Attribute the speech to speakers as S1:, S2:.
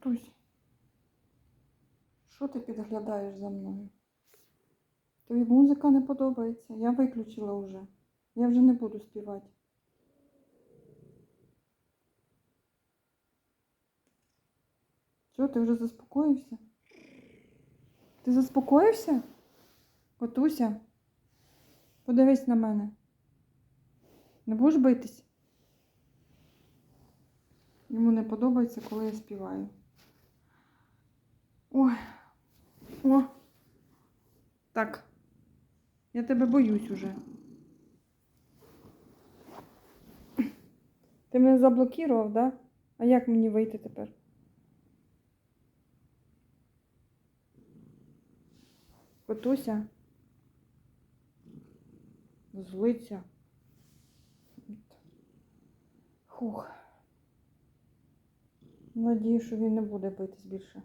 S1: Котусь. Що ти підглядаєш за мною? Тобі музика не подобається. Я виключила вже. Я вже не буду співати. Що, ти вже заспокоївся? Ти заспокоївся? Котуся? Подивись на мене. Не будеш битись? Йому не подобається, коли я співаю. О. Так. Я тебе боюсь уже. Ти мене заблокував, да? А як мені вийти тепер? Котуся. Злиться. Хух. Надію, що він не буде битись більше.